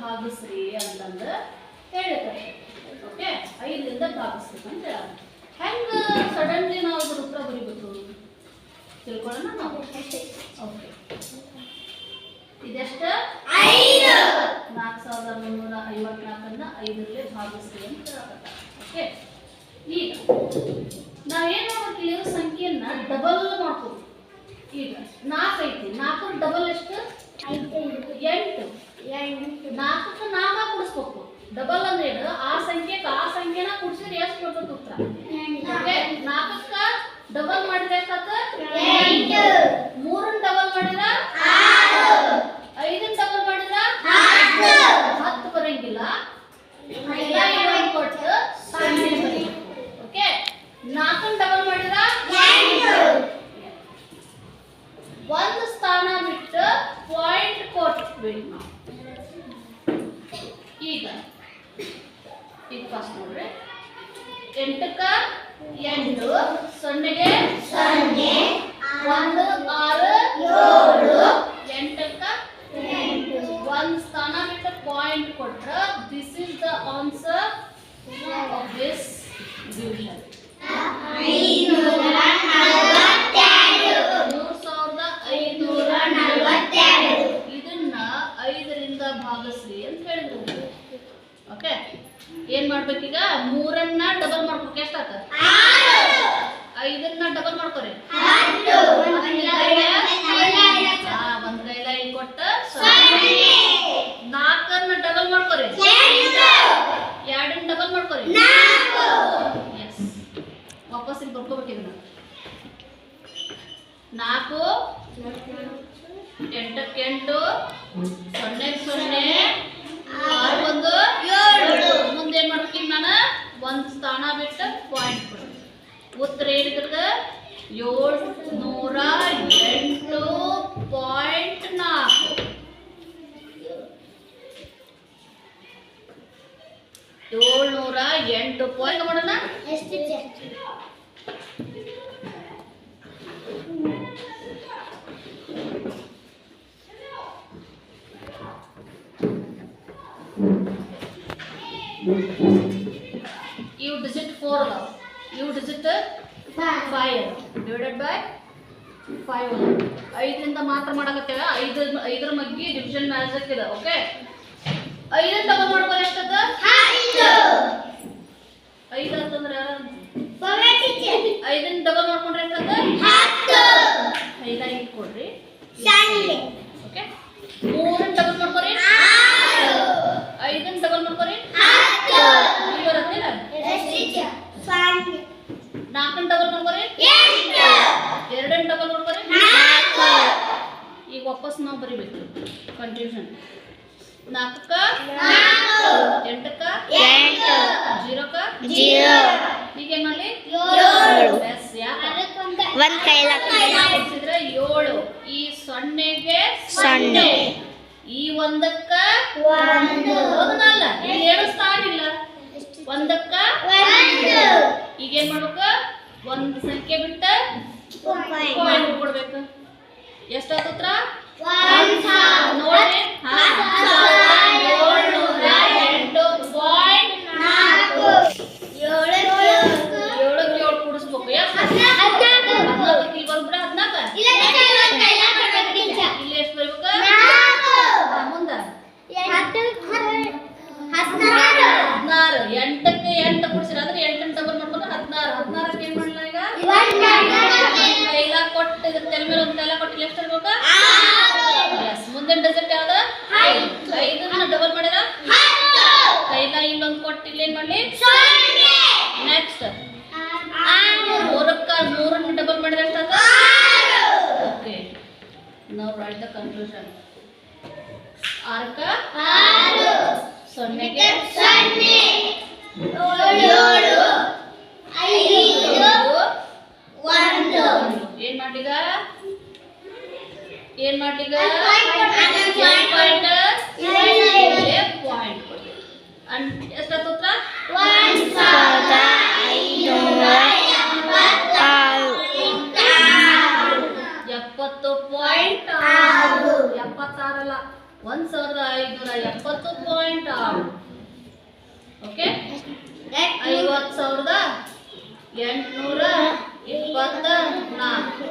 ಭಾಗಿಸ್ರಿ ಅಂತಂದ ಹೇಳ್ತಾರೆ ಓಕೆ ಐದರಿಂದ ಭಾಗಿಸ್ರಿ ಅಂತ ಹೇಳ ಹೆಂಗ ಸಡನ್ಲಿ ನಾವು ಉತ್ತರ ಬರಿಬೇಕು ತಿಳ್ಕೊಳ್ಳೋಣ ನಾವು. ಓಕೆ ಇದೆಷ್ಟ? ನಾಲ್ಕು ಮುನ್ನೂರ ಐವತ್ನಾಲ್ಕನ್ನ ಐದರಲ್ಲೇ ಭಾಗಿಸ್ತೀವಿ ಅಂತ ಹೇಳಕತ್ತ ಓಕೆ ಈಗ ನಾವೇನು ಮಾಡ್ತೀವಿ? ಸಂಖ್ಯೆಯನ್ನ ಡಬಲ್ ಮಾಡ್ಕೋಬೇಕು ಈಗ ನಾಲ್ಕು ಐತಿ. ನಾಲ್ಕು ಡಬಲ್ ಎಷ್ಟು? ಎಂಟು. ನಾಲ್ಕಕ್ಕೆ ನಾಲ್ಕ ಕೂಡಿಸ್ಬೇಕು. ಡಬಲ್ ಅಂದ್ರೆ ಏನು? ಆ ಸಂಖ್ಯೆಗೆ ಆ ಸಂಖ್ಯೆನ ಕೂಡಿಸಿದ್ರೆ ಎಷ್ಟು ಬರ್ತದೆ ಉತ್ತರ ಓಕೆ ನಾಲ್ಕಕ್ಕ ಡಬಲ್ ಮಾಡಿದ್ರೆ ಎಷ್ಟಾತ ಮೂರನ್ನ ಡಬಲ್ ಮಾಡಿದ್ರ ಐದನ್ನ ಡಬಲ್ ಮಾಡಿದ್ರ ಹತ್ತು ಬರಂಗಿಲ್ಲ ಎಲ್ಲ ಏಳು ಕೊಟ್ಟು ಸೊನ್ನೆ ಬರೀಬೇಕು ಓಕೆ ನಾಲ್ಕನ್ನ ಡಬಲ್ ಮಾಡಿದ್ರ ಒಂದು ಸ್ಥಾನ ಬಿಟ್ಟು ಪಾಯಿಂಟ್ ಕೊಟ್ಬಿಡಿ ನಾವು ಈಗ ಈಗ ಫಸ್ಟ್ ನೋಡ್ರಿ. ಎಂಟಕ್ಕ ಎಂಟು ಸೊನ್ನೆಗೆ ಸೊನ್ನೆ ಒಂದು ಆರು ಏಳು ಎಂಟಕ್ಕ ಒಂದು ಸ್ಥಾನ ಬಿಟ್ಟು ಪಾಯಿಂಟ್ ಕೊಟ್ರ this is the answer of this division ಮೂರು ಸಾವಿರದ ಐನೂರ ನಲವತ್ತೆರಡು ಇದನ್ನ ಐದರಿಂದ ಭಾಗಿಸ್ರಿ ಅಂತ ಹೇಳಿದ್ರು ಓಕೆ ಏನ್ ಮಾಡ್ಬೇಕೀಗ? ಮೂರನ್ನ ಡಬಲ್ ಮಾಡ್ಬೇಕು ಎಷ್ಟ ಐದನ್ನ ಡಬಲ್ ಮಾಡ್ಕೊರಿ. ಒಂದ್ ಕೈಲ ಹಿಂಗ್ ಕೊಟ್ಟ. ನಾಲ್ಕನ್ನ ಡಬಲ್ ಮಾಡ್ಕೊರಿ. ಎರಡನ್ನ ಡಬಲ್ ಮಾಡ್ಕೊರಿ. ಎಸ್ ವಾಪಸ್ ಇಲ್ಲಿ ಬರ್ಕೋಬೇಕು ಇದನ್ನ. ನಾಲ್ಕು. ಎಂಟಕ್ಕೆ ಎಂಟು. ಸೊನ್ನೆ ಸೊನ್ನೆ ಆರು ಒಂದು ಮುಂದೆ ಏನ್ ಮಾಡ್ತೀನಿ ನಾನು ಒಂದು ಸ್ಥಾನ ಬಿಟ್ಟು ಪಾಯಿಂಟ್ ಕೊಡ್ತೀನಿ ಉತ್ತರ ಏನಿದ್ರದ ಏಳು ನೂರ ಎಂಟು ಪಾಯಿಂಟ್ ನಾಲ್ಕು. ಏಳ್ನೂರ ಎಂಟು ಪಾಯಿಂಟ್ ಮಾಡೋಣ ಇವು ಡಿಜಿಟ್ ಫೋರ್ ಅದಾವ ಇವು digit five divided by five ಐದರಿಂದ ಮಾತ್ರ ಮಾಡಕತ್ತೇವೆ. ಐದು ಐದರ ಮಗ್ಗಿ ಡಿವಿಷನ್ ಮ್ಯಾಚ್ ಇದೆ. ಓಕೆ ಐದನ್ನ ಡಬಲ್ ಮಾಡ್ಬೋದು ಎಷ್ಟದ ಐದು ಅಂತಂದ್ರೆ ಐದನ್ನ ಡಬಲ್ ಮಾಡ್ಕೊಂಡ್ರೆ ಎಷ್ಟದ ಐದ ಐದು ಕೊಡ್ರಿ. ಓಕೆ ಮೂರನ್ನ ಡಬಲ್ ಮಾಡ್ಕೊರಿ ಐದನ್ನ ಡಬಲ್ ಮಾಡ್ಕೊರಿ ಇಲ್ಲಿ ಬರುತ್ತಿಲ್ಲ ನಾಲ್ಕನ್ನ ಡಬಲ್ ಮಾಡ್ಕೊರಿ ಎರಡನ್ನ ಡಬಲ್ ಮಾಡ್ಕೊರಿ ಈಗ ವಾಪಸ್ ನಾವು ಬರಿಬೇಕು. ಕನ್ಫ್ಯೂಷನ್ ನಾಲ್ಕಕ್ಕ? ಎಂಟಕ್ಕ? ಜೀರೋಕ್ಕ? ಈಗ ಏನ್ ಮಾಡ್ಲಿ? ಒಂದ್ ಕೈಲ. ಕೊಡ್ಸಿದ್ರೆ ಏಳು. ಈ ಸೊನ್ನೆಗೆ ಸೊನ್ನೆ. ಈ ಒಂದಕ್ಕ? ಒಂದು. ಇಲ್ಲಿ ಏನು ಸ್ಥಾನ ಇಲ್ಲ. ಒಂದಕ್ಕ? ಈಗ ಏನ್ ಮಾಡ್ಬೇಕು? ಒಂದ್ ಸಂಖ್ಯೆ ಬಿಟ್ಟ ಪಾಯಿಂಟ್ ಕೊಡ್ಬೇಕು. ಎಂಟು. ಪಾಯಿಂಟ್ ಏಳಕ್ಕೆ ಏಳು ಕೂಡಿಸ್ಬೇಕು. ಇಲ್ಲಿ ಬಂದ್ಬಿಡ ಹದ್ನಾಲ್ಕ. ಇಲ್ಲಿ ಎಷ್ಟು ಬರ್ಬೇಕು? ಮುಂದೆ. ಹದಿನಾರು. ಎಂಟಕ್ಕೆ ಎಂಟು ಕೊಡ್ಸಿರ ಅಂದ್ರೆ ಎಂಟನ್ನು ಡಬಲ್ ಮಾಡ್ಕೊಂಡು ಹದಿನಾರು ಹದಿನಾರಕ್ಕೆ ಏನ್ ಮಾಡಲ್ಲ ಈಗ ಕೈಲ ಕೊಟ್ಟು ಇದ್ರ ತಲೆ ಮೇಲೆ ಒಂದು ತಲೆ ಕೊಟ್ಟು ಎಷ್ಟು ಇರ್ಬೇಕು ಎಸ್ ಮುಂದಿನ ಡಿಜಿಟ್ ಯಾವ್ದು? ಐದನ್ನ ಡಬಲ್ ಮಾಡಿದ? ಐದ ಇಲ್ಲೊಂದು ಕೊಟ್ಟು ಇಲ್ಲಿ ಏನ್ ಮಾಡ್ಲಿ? ನೆಕ್ಸ್ಟ್ ಮೂರಕ್ಕ ಮೂರನ್ನ ಡಬಲ್ ಮಾಡಿದ್ರೆ ಎಷ್ಟಾದ ಓಕೆ ನಾವು ರೈಟ್ ದ ಕನ್ಕ್ಲೂಷನ್ ಆರಕ್ಕ? ಸೊನ್ನೆಗೆ ಒಂದು. ಮಾಡ್ಲಿಗ ಏನ್ ಮಾಡ್ಲಿಗ ಪಾಯಿಂಟ್. ಪಾಯಿಂಟ್ ಎಷ್ಟಾಯ್ತು ಉತ್ತರ ಸಾವಿರದ ಐನೂರ ಆರು ಎಪ್ಪತ್ತು ಪಾಯಿಂಟ್ ಎಪ್ಪತ್ತಾರಲ್ಲ. ಒಂದ್ ಸಾವಿರದ ಐನೂರ ಎಪ್ಪತ್ತು ಪಾಯಿಂಟ್ ಆರು. ಓಕೆ ಐವತ್ತು ಸಾವಿರದ ಎಂಟುನೂರ ಇಪ್ಪತ್ತ ನಾಲ್ಕು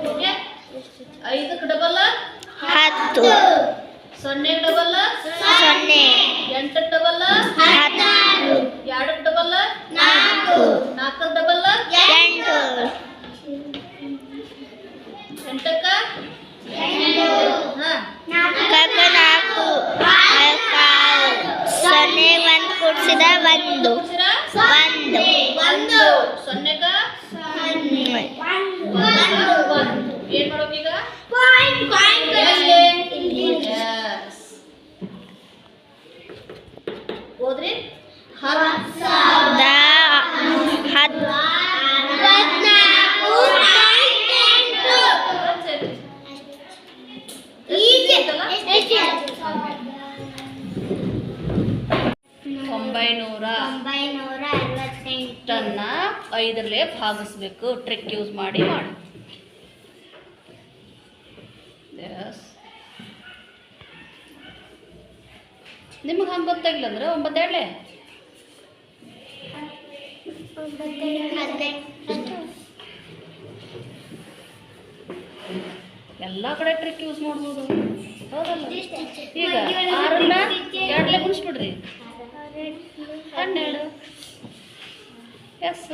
ಐದಕ್ಕೆ ಡಬಲ್ ಹತ್ತು. ಸೊನ್ನೆ ಡಬಲ್ ಸೊನ್ನೆ. ಎಂಟಕ್ಕೆ ಡಬಲ್ ಹದಿನಾರು ಎರಡಕ್ಕೆ ಡಬಲ್ ನಾಲ್ಕು. ನಾಲ್ಕಕ್ಕೆ ಡಬಲ್ ಎಂಟು. ಎಂಟಕ್ಕ? ಹಾ. ನಾಲ್ಕು. ಸೊನ್ನೆ ಒಂದು ಕೂಡಿಸಿದ ಒಂದು ಒಂದು ಸೊನ್ನೆಗ ಒಂದು ಏನ್ ಮಾಡ್ಬೇಕೀಗ Yes. ಹತ್ತು ಒಂಬೈನೂರ ಒಂಬೈನೂರ ಅರವತ್ತೆಂಟು. ಟನ್ನ ಐದರಲ್ಲೇ ಭಾಗಿಸ್ಬೇಕು. ಟ್ರಿಕ್ ಯೂಸ್ ಮಾಡಿ ಮಾಡಿ. ಎಸ್ ನಿಮಗೆ ಹಂಗೆ ಗೊತ್ತಾಗಿಲ್ಲ ಅಂದ್ರೆ ಒಂಬತ್ತೇಳೆ ಎಲ್ಲ ಕಡೆ ಟ್ರಿಕ್ ಯೂಸ್ ಮಾಡ್ಬೋದು. ಹೌದಲ್ಲ? ಈಗ ಆರನ್ನ ಎರಡಲೆ ಗುಣಿಸ್ಬಿಡ್ರಿ ಹನ್ನೆರಡು. ಎಸ್.